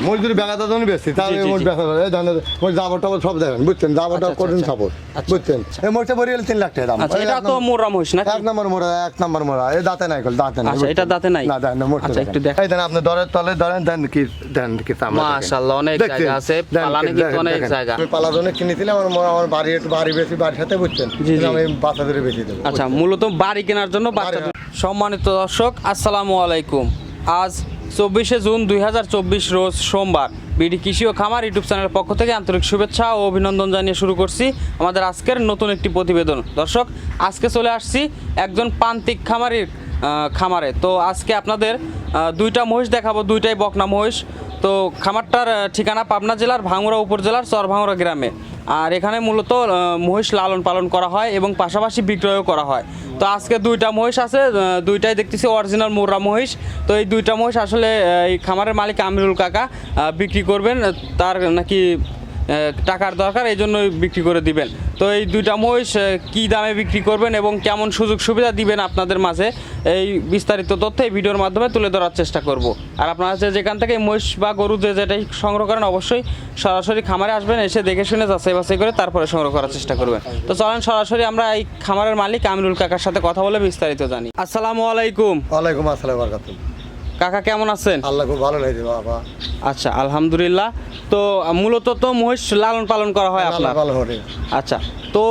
মজদুরি জন্য বেশি তাহলে জি, মোট জাবর টাবর সব দেখেন বুঝছেন? জাবরটা আচ্ছা, কঠিন আচ্ছা, সাপোর্ট আচ্ছা, বুঝছেন? এই মোটটা বড়ি তিন লাখ টাকা দাম। এটা তো মোরা মহিষ নাকি? এক নম্বর মোড়া এক নম্বর মোড়া। এই দাঁতে নাই কল দাঁতে নাই আচ্ছা, এটা দাঁতে নাই? না দাঁতে না মোটটা আচ্ছা, একটু দেখ। এই দেন আপনি দরের তলে ধরেন দেন কি দেন কি মাশাআল্লাহ, অনেক জায়গা আছে, পালানে দেখেন, কিন্তু অনেক জায়গা। আমি পালা জন্য কিনেছিলাম আমার মোড়া- আমার বাড়ি একটু বাড়ি বেশি বাড়ির সাথে বুঝছেন। আমি বাচ্চা ধরে বেশি দেবো আচ্ছা মূলত বাড়ি কেনার জন্য বাচ্চা সম্মানিত দর্শক আসসালামু আলাইকুম। আজ চব্বিশে জুন দুই হাজার চব্বিশ রোজ সোমবার। বিডি কৃষি ও খামার ইউটিউব চ্যানেলের পক্ষ থেকে আন্তরিক শুভেচ্ছা ও অভিনন্দন জানিয়ে শুরু করছি আমাদের আজকের নতুন একটি প্রতিবেদন। দর্শক, আজকে চলে আসছি একজন প্রান্তিক খামারির খামারে। তো আজকে আপনাদের দুইটা মহিষ দেখাবো, দুইটাই বকনা মহিষ। তো খামারটার ঠিকানা পাবনা জেলার ভাঙুরা উপজেলার চর ভাঙুরা গ্রামে। আর এখানে মূলত মহিষ লালন পালন করা হয় এবং পাশাপাশি বিক্রয়ও করা হয়। তো আজকে দুইটা মহিষ আছে দুইটাই দেখতেছি অরিজিনাল মোরা মহিষ। তো এই দুইটা মহিষ আসলে এই খামারের মালিক আমিরুল কাকা বিক্রি করবেন। তার নাকি টাকার দরকার, এই জন্যই বিক্রি করে দিবেন। তো এই দুইটা মহিষ কী দামে বিক্রি করবেন এবং কেমন সুযোগ সুবিধা দিবেন আপনাদের মাঝে, এই বিস্তারিত তথ্য এই ভিডিওর মাধ্যমে তুলে ধরার চেষ্টা করব। আর আপনারা যে যেখান থেকে মহিষ বা গরু যে যেটাই সংগ্রহ করেন, অবশ্যই সরাসরি খামারে আসবেন, এসে দেখে শুনে যাচাই বাছাই করে তারপরে সংগ্রহ করার চেষ্টা করবেন। তো চলেন সরাসরি আমরা এই খামারের মালিক আমিরুল কাকার সাথে কথা বলে বিস্তারিত জানি। আসসালামু আলাইকুম। ওয়ালাইকুম আসসালাম কাকা কেমন আছেন? আল্লাহ খুব ভালো লাগছে বাবা। আচ্ছা আলহামদুলিল্লাহ। তো মূলত তো মহিষ লালন পালন করা হয় আপনার? আচ্ছা তো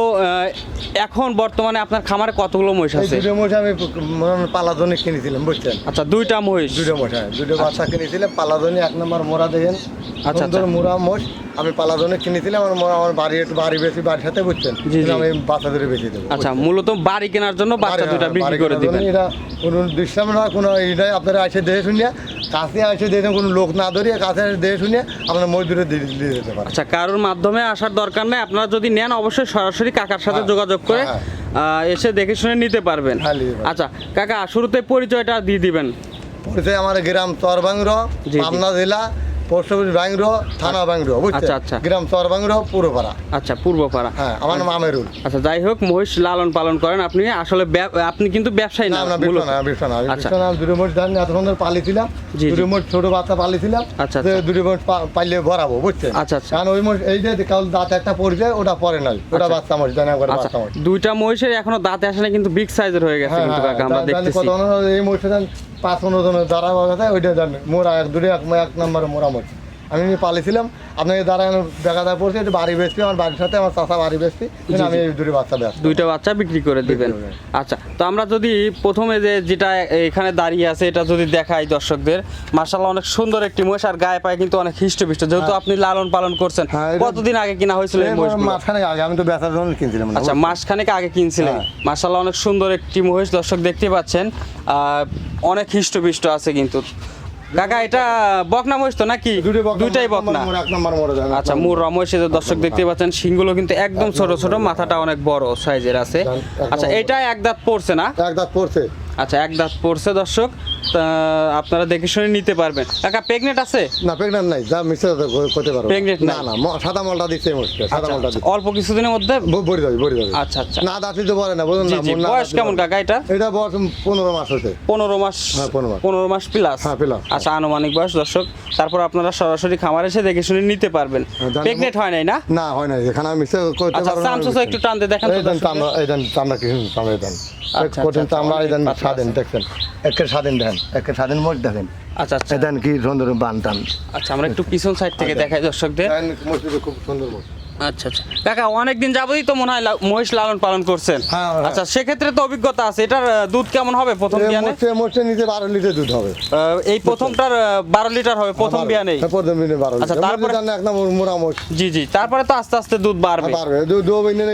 এখন বর্তমানে আপনার খামারে কতগুলো মহিষ আছে? দুটো মহিষ আমি পালা কিনেছিলাম বুঝছেন? আচ্ছা দুইটা মহিষ। দুটো মহিষ দুটো বাচ্চা কিনেছিলাম পালা এক নম্বর মোরা দেখেন। আচ্ছা, মোরা আচ্ছা। আমি পালা জন্য কিনেছিলাম আমার আমার বাড়ি একটু বাড়ি বেশি বাড়ির সাথে বুঝছেন। আমি বাচ্চা ধরে বেশি দেবো আচ্ছা মূলত বাড়ি কেনার জন্য বাচ্চা দুটা বিক্রি করে দিবেন। এটা কোনো দৃশ্যম না কোনো এটাই আপনারা এসে দেখে শুনিয়ে কাছে এসে দেখে কোনো লোক না ধরিয়ে কাছে এসে দেখে শুনিয়ে আপনার মজদুরে দিয়ে দিতে পারেন। আচ্ছা কারোর মাধ্যমে আসার দরকার নেই আপনারা যদি নেন অবশ্যই সরাসরি কাকার সাথে হ্যাঁ, যোগাযোগ করে হ্যাঁ, এসে দেখে শুনে নিতে পারবেন। হ্যাঁ, আচ্ছা কাকা শুরুতে পরিচয়টা দিয়ে দিবেন। পরিচয় আমার গ্রাম চরবাংর জি। পাবনা জেলা পোস্ট অফিস ব্যাংর থানা ব্যাংর বুঝছেন? আচ্ছা, আচ্ছা। আচ্ছা পূর্বপাড়া। হ্যাঁ আমার নাম আমেরুল। আচ্ছা যাই হোক মহিষ লালন পালন করেন। আপনি আসলে আপনি কিন্তু ব্যবসায়ী না না না না বিষ্ণু না আচ্ছা। বিষ্ণু না দুটো মোট ধান এত সুন্দর পালিছিলাম। জি, জি। দুটো মোট ছোট বাচ্চা পালিছিলাম। আচ্ছা, আচ্ছা। দুটো মোট পাইলে ভরাবো বুঝছেন? আচ্ছা, আচ্ছা। কারণ ওই মোট এই যে কাল দাঁত একটা পড়ছে ওটা পরে নাই। ওটা আচ্ছা। বাচ্চা মোট জানা করে আচ্ছা। বাচ্চা মোট দুইটা মহিষের এখনও দাঁতে আসে না কিন্তু বিগ সাইজের হয়ে গেছে হ্যাঁ কিন্তু কাকা আমরা দেখতেছি। এই মোটে ধান পাঁচ পনেরো জনের কথা ওইটা জানে। মোরা এক দুটো এক এক নম্বরে মোরামতি। আমি পালিয়েছিলাম আপনাকে দেখা দেখা পড়ছে একটু বাড়ি বেচছি আমার বাড়ির সাথে আমার চাষা বাড়ি বেচছি আমি দুটো বাচ্চা ব্যস্ত দুইটা বাচ্চা বিক্রি করে দিবেন। আচ্ছা তো আমরা যদি প্রথমে যে যেটা এখানে দাঁড়িয়ে আছে এটা যদি দেখাই দর্শকদের মার্শাল্লাহ অনেক সুন্দর একটি মহিষ আর গায়ে পায়ে কিন্তু অনেক হৃষ্টপুষ্ট। যেহেতু আপনি লালন পালন করছেন হ্যাঁ, কতদিন আগে কিনা হয়েছিল এই মহিষগুলো? আগে আমি তো বেচার জন্য কিনছিলাম আচ্ছা মাসখানেক আগে কিনছিলেন। হ্যাঁ। মার্শাল্লাহ অনেক সুন্দর একটি মহিষ দর্শক দেখতে পাচ্ছেন। আহ, অনেক হৃষ্টপুষ্ট আছে কিন্তু। কাকা এটা বকনা মহিষ তো নাকি? দুইটাই বকনা। আচ্ছা মুর রমেশ যে দর্শক দেখতে পাচ্ছেন শিংগুলো কিন্তু একদম ছোট ছোট মাথাটা অনেক বড় সাইজের আছে। আচ্ছা। এটা এক দাঁত পড়ছে না? এক দাঁত পড়ছে। আচ্ছা এক দাঁত পড়ছে দর্শক। আপনারা দেখে শুনে নিতে পারবেন। কাকা প্রেগনেন্ট আছে? না প্রেগনেন্ট নাই। যা মিশে করতে পারো Pregnant না না সাদা মলটা দিচ্ছে সাদা আচ্ছা, মলটা আচ্ছা, অল্প কিছুদিনের মধ্যে বড়ি যাবে বড়ি যাবে। আচ্ছা আচ্ছা। না দাঁত দিতে পারে না বুঝুন জি না বয়স কেমন কাকা এটা? এটা বয়স পনেরো মাস হচ্ছে পনেরো মাস হ্যাঁ, 15 মাস। পনেরো মাস প্লাস হ্যাঁ, plus। আচ্ছা আনুমানিক বয়স দর্শক। তারপর আপনারা সরাসরি খামার এসে দেখে শুনে নিতে পারবেন। হ্যাঁ, জানি- প্রেগনেন্ট হয় নাই না? না হয় না এখানে আমি মিশে করতে আচ্ছা পারব আমি একটু টান দিয়ে দেখেন তো চামড়া এই দেন চামড়া কিছু চামড়া দেন। আচ্ছা, কঠিন আচ্ছা, চামড়া এই দেন স্বাধীন আছে। দেখছেন? একের স্বাধীন দেখেন একের স্বাধীন মোট দেখেন আচ্ছা আচ্ছা দেন কি সুন্দর বান টান আচ্ছা আমরা একটু পিছন সাইড থেকে আচ্ছা। দেখাই দর্শকদের মসজিদ খুব সুন্দর মোট। আচ্ছা আচ্ছা। কাকা অনেকদিন তো মনে হয় মহিষ লালন পালন করছেন। হ্যাঁ, হ্যাঁ। আচ্ছা সেক্ষেত্রে তো অভিজ্ঞতা আছে। এটার দুধ কেমন হবে প্রথম বিয়ানে? মোটে মোটে বারো লিটার দুধ হবে। এই প্রথমটার বারো লিটার হবে প্রথম হ্যাঁ, প্রথম বারো আচ্ছা, তারপরে- জি জি তো আস্তে আস্তে দুধ বাড়বে।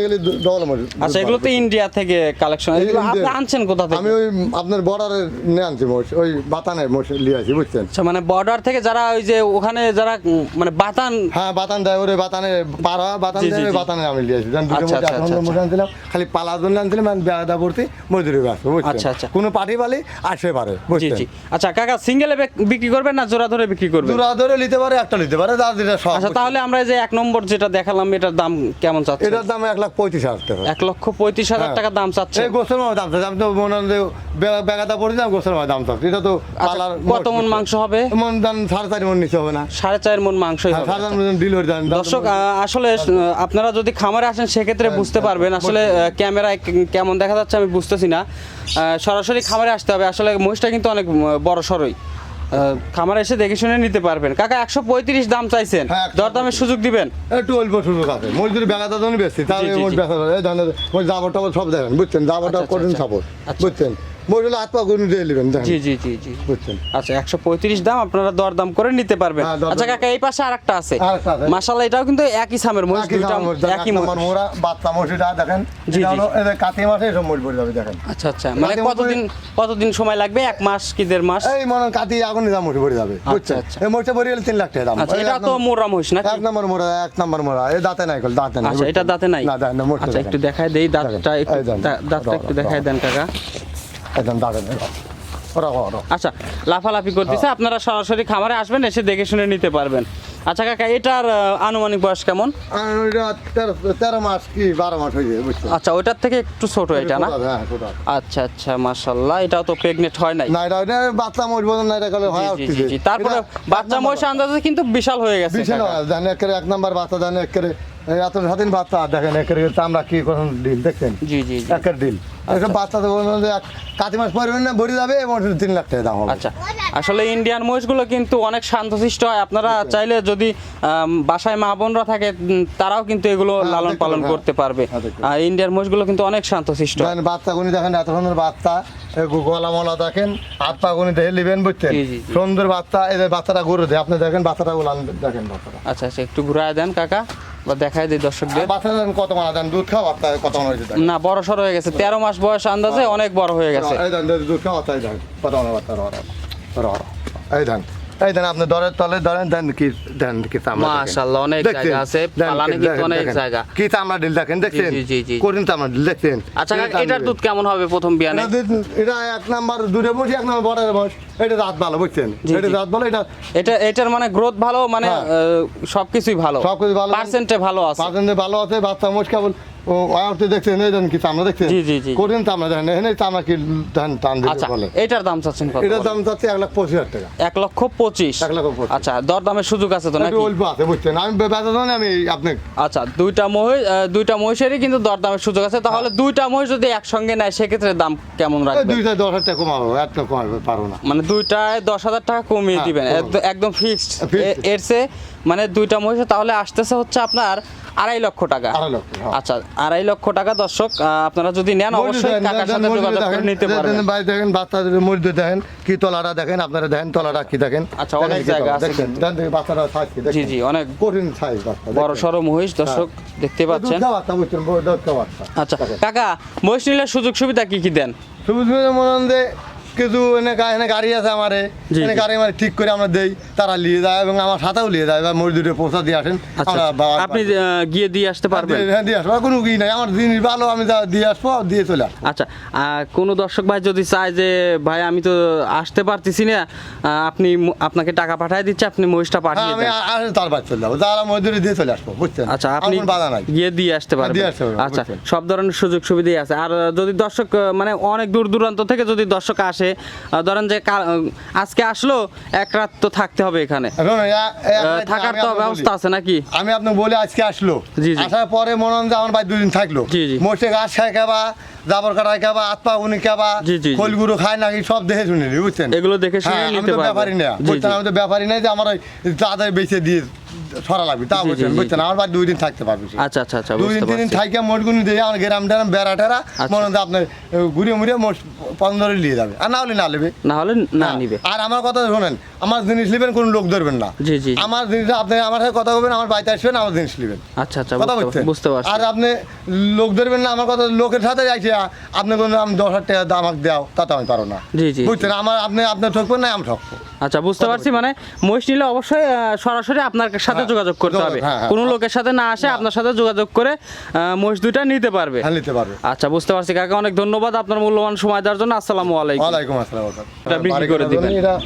গেলে ডবল আচ্ছা এগুলো তো ইন্ডিয়া থেকে কালেকশন এগুলো আপনি আনছেন কোথা থেকে? আমি ওই আপনার বর্ডারে নিয়ে আনছি ওই বাতানে মোট নিয়ে আসি বুঝছেন? আচ্ছা মানে বর্ডার থেকে যারা ওই যে ওখানে যারা মানে বাতান হ্যাঁ বাতান দেয় ওরে বাতানে পাড়া বাতান বাতানে আমি লিয়েছি দুটো আচ্ছা, মধ্যে আচ্ছা, আচ্ছা, আনছিলাম খালি পালার জন্য আনছিলাম আমি বেড়াদা ভর্তি মজুরি বুঝছেন? আচ্ছা, আচ্ছা। কোনো আসতে পারে আচ্ছা কাকা সিঙ্গেলে বিক্রি করবেন না জোড়া ধরে বিক্রি করবেন? দুরা ধরে নিতে পারে একটা নিতে পারে যার যেটা সব আচ্ছা তাহলে আমরা যে এক নম্বর যেটা দেখালাম এটার দাম কেমন চাচ্ছে এটার দাম এক লাখ পঁয়ত্রিশ হাজার টাকা। এক লক্ষ পঁয়ত্রিশ হাজার হ্যাঁ। টাকা দাম চাচ্ছে এই গোসের মাছ দাম চাচ্ছে আমি তো মনে হয় বেগাদা পড়েছি আমি গোসের মাছ দাম চাচ্ছি। এটা তো পালার কত মন মাংস হবে? মন দাম সাড়ে চারি মন নিচে হবে না। সাড়ে চার মন মাংসই হ্যাঁ, সাড়ে চারি মন ডিল হয়ে যান দর্শক আসলে আপনারা যদি খামারে আসেন সেক্ষেত্রে হ্যাঁ, বুঝতে পারবেন। আসলে আহ, ক্যামেরায় কেমন দেখা যাচ্ছে আমি বুঝতেছি না। সরাসরি খামারে আসতে হবে। আসলে মহিষটা কিন্তু অনেক বড় আহ, খামারে এসে দেখে শুনে নিতে পারবেন। কাকা একশো পঁয়ত্রিশ দাম চাইছেন। হ্যাঁ, দরদামের সুযোগ দিবেন? একটু অল্প সুযোগ আছে। মজদুরি বেগাদা জন্য বেশি তাহলে জাবর টাবর সব দেখেন বুঝছেন? জাবরটা আচ্ছা, কঠিন আচ্ছা, সাপোর্ট আচ্ছা। বুঝছেন? হাত পা দিয়ে নেবেন জি জি জি জি। বুঝছেন? আচ্ছা একশো পঁয়ত্রিশ দাম আপনারা দরদাম করে নিতে পারবেন। হ্যাঁ, আচ্ছা কাকা এই পাশে আরেকটা আছে। এটাও কিন্তু একই সামের মহিষ একই দুইটা দাম মোট, দেখেন, একই মহিষ। মোড়া বাচ্চা মসজিদটা দেখেন? জি, জি। কাতি মাসে এসব মোট পড়ে যাবে দেখেন। আচ্ছা আচ্ছা মানে কতদিন কতদিন সময় লাগবে? এক মাস কি দেড় মাস? এই মনে কাতি আগুন দাম পড়ে যাবে বুঝছেন? আচ্ছা। এই মোটে পড়ে গেলে তিন লাখ টাকা দাম। আচ্ছা এটা তো মোরা মহিষ নাকি? এক নম্বর মোড়া এক নম্বর এই দাঁতে নাই কল দাঁতে নাই আচ্ছা এটা দাঁতে নাই? না দাঁতে না আচ্ছা একটু দেখায় দেই দাঁতটা একটু দাঁতটা একটু দেখায় দেন কাকা। একদম ওরা আচ্ছা লাফালাফি করতেছে হ্যাঁ। আপনারা সরাসরি খামারে আসবেন এসে দেখে শুনে নিতে পারবেন। আচ্ছা কাকা এটার আনুমানিক বয়স কেমন? তেরো মাস কি বারো মাস হয়ে যাবে আচ্ছা ওইটার থেকে একটু ছোট এটা না? হ্যাঁ। আচ্ছা আচ্ছা মাশাল্লাহ এটাও তো প্রেগনেন্ট হয় নাই। না এটা বাচ্চা মরিব না এটা হয়। তারপরে বাচ্চা মহিষ আন্দাজে কিন্তু বিশাল হয়ে গেছে বিশাল। জান এক নাম্বার বাচ্চা জান একের এত স্বাধীন বাচ্চা দেখেন একের আমরা কি করুন ডিল দেখছেন? জি জি একের ডিল একটা বাচ্চা তো কাতি মাস পরবেন না ভরে যাবে এবং তিন লাখ টাকা দাম হবে। আচ্ছা। আসলে ইন্ডিয়ান মহিষগুলো কিন্তু অনেক শান্তশিষ্ট হয়। আপনারা চাইলে যদি বাসায় মা বোনরা থাকে তারাও কিন্তু এগুলো হ্যাঁ, লালন পালন করতে পারবে। হ্যাঁ, আর ইন্ডিয়ান মহিষগুলো কিন্তু অনেক শান্তশিষ্ট। দেখেন বাচ্চা গুনি দেখেন এত সুন্দর বাচ্চা। গলা মলা দেখেন হাত পা গুনি দেখে নেবেন বুঝছেন। সুন্দর বাচ্চা যে বাচ্চাটা গরু দেয় আপনি দেখেন বাচ্চাটা গুলান দেখেন বাচ্চাটা। আচ্ছা আচ্ছা একটু ঘুরায় দেন কাকা। বা দেখায় দিই দর্শকদের। কত মানা দেন দুধ খাওয়া কত মানা হয়েছে না বড় সড় হয়ে গেছে। তেরো মাস বয়স আন্দাজে অনেক বড় হয়ে গেছে। দুধ খাওয়া কত মানা এই দেন। এই দেন আপনি দরের তলে ধরেন দেন কি দেন কি মাশাআল্লাহ, অনেক জায়গা আছে, পালানে কিন্তু অনেক জায়গা। কি ডিল দেখেন দেখছেন? ডিল দেখছেন? আচ্ছা এটার দুধ কেমন হবে প্রথম বিয়ানে? এটা এক নাম্বার দূরে বসি এক নাম্বার বড় বস এটা রাত ভালো বুঝছেন? এটা রাত ভালো এটা এটা এটার মানে গ্রোথ ভালো মানে হ্যাঁ। সবকিছুই ভালো। সবকিছু ভালো। পার্সেন্টে ভালো আছে। পাঁচজনে ভালো আছে বাচ্চা মোষ কেবল ও আয়তে দেখছেন এই কি চামড়া দেখছেন? জি, জি, জি। চামড়া দেখেন এখানে চামড়া কি ধান টান দিতে আচ্ছা বলে। এটার দাম চাচ্ছেন কত এটার দাম চাচ্ছি এক লাখ পঁচিশ হাজার টাকা। এক লক্ষ পঁচিশ। এক লক্ষ পঁচিশ। আচ্ছা দর দামের সুযোগ আছে তো নাকি? অল্প আছে বুঝছেন? আমি বেচা জানি আমি আপনি আচ্ছা দুইটা মহিষ দুইটা মহিষেরই কিন্তু দর দামের সুযোগ আছে। তাহলে দুইটা মহিষ যদি একসঙ্গে নেয় সেক্ষেত্রে দাম কেমন রাখবে দুইটা দশ হাজার টাকা কমাবো একটা কমাবো পারব না। মানে দুইটায় দশ হাজার টাকা কমিয়ে হ্যাঁ, দিবেন। একদম- ফিক্সড। এর মানে দুইটা মহিষ তাহলে আসতেছে হচ্ছে আপনার আড়াই লক্ষ টাকা হ্যাঁ। আচ্ছা আড়াই লক্ষ টাকা দর্শক আপনারা যদি নেন অবশ্যই কাকার সাথে যোগাযোগ করে নিতে পারবেন ভাই দেখেন বাচ্চাদের দেখেন কি তলাটা দেখেন আপনারা দেখেন তলাটা কি দেখেন আচ্ছা, অনেক জায়গা আছে দেখেন। বাচ্চারা সাইজ কি জি জি অনেক কঠিন সাইজ বাচ্চা বড়। সড়ো মহিষ দর্শক দেখতে পাচ্ছেন আচ্ছা। কাকা মহিষ নিলে সুযোগ সুবিধা কি কি দেন মনে হন যে কিছু এনে এনে গাড়ি আছে আমারে এনে গাড়ি মানে ঠিক করে আমরা দেই তারা নিয়ে যায় এবং আমার সাথেও নিয়ে যায় বা মজদুরে পৌঁছা দিয়ে আসেন আচ্ছা আপনি গিয়ে দিয়ে আসতে পারবেন? হ্যাঁ দিয়ে আসব কোনো কি নাই আমার জিনিস ভালো আমি যা দিয়ে আসব দিয়ে চলে আসব। আচ্ছা কোনো দর্শক ভাই যদি চায় যে ভাই আমি তো আসতে পারতেছি না আপনি আপনাকে টাকা পাঠিয়ে দিচ্ছে আপনি মহিষটা হ্যাঁ পাঠিয়ে আমি তার বাদ চলে যাব যারা মজদুরি দিয়ে চলে আসব বুঝছেন? আচ্ছা আপনি বাধা নাই। গিয়ে দিয়ে আসতে পারবেন। দিয়ে আচ্ছা সব ধরনের সুযোগ সুবিধাই আছে। আর যদি দর্শক মানে অনেক দূর দূরান্ত থেকে যদি দর্শক আসে আহ, ধরেন যে আজকে আসলো এক রাত তো থাকতে হবে এখানে। থাকার তো ব্যবস্থা আছে নাকি? আমি আপনাকে বলে আজকে আসলো। জি, জি। আসার পরে মনে যে আমার ভাই দুদিন থাকল। জি, জি। মোটে গাছ খায় খাবা জাবর কাটায় খাবা পা উনি খাবা জি, জি, জি। খোলগুলো খায় নাকি সব দেখে শুনে বুঝছেন? এগুলো দেখে শুনে হ্যাঁ, নিতে। ব্যাপারই না। আমি তো ব্যাপারই নাই যে আমার তাদের বেঁচে দিয়ে ছড়া লাগবে। তা জি, বুঝছেন আমার ভাই দুই দিন থাকতে পারবে আচ্ছা আচ্ছা আচ্ছা দুই দিন তিন দিন মোটগুনি দিয়ে আমার গ্রাম ট্রাম বেড়া টেরা আচ্ছা। মনে হচ্ছে আপনার ঘুরিয়ে মুড়িয়ে মোট পনেরো নিয়ে যাবে। আর না হলে না নেবে। না হলে না হ্যাঁ, নিবে। আর আমার কথা শোনেন আমার জিনিস নেবেন কোনো লোক ধরবেন না। জি, জি। আমার জিনিস আপনি আমার সাথে কথা বলবেন আমার বাড়িতে আসবেন আমার জিনিস নেবেন। আচ্ছা আচ্ছা কথা বুঝতে বুঝতে পারছি। আর আপনি লোক ধরবেন না আমার কথা লোকের সাথে যাইছে আপনি কোনো আমি দশ হাজার টাকা আমাকে দেও তা তো আমি পারো না। জি, জি। বুঝছেন? আমার আপনি আপনি ঠকবেন না আমি ঠকবো। আচ্ছা বুঝতে পারছি মানে মহিষ নিলে অবশ্যই সরাসরি আপনার সাথে হ্যাঁ, যোগাযোগ করতে হবে। হ্যাঁ, হ্যাঁ। কোনো লোকের সাথে না আসে আপনার সাথে যোগাযোগ করে আহ, মহিষ দুইটা নিতে পারবে। নিতে পারবে। আচ্ছা বুঝতে পারছি কাকা অনেক ধন্যবাদ আপনার মূল্যবান সময় দেওয়ার জন্য। আসসালামু আলাইকুম। ওয়ালাইকুম আসসালাম এটা বিক্রি করে দিবেন।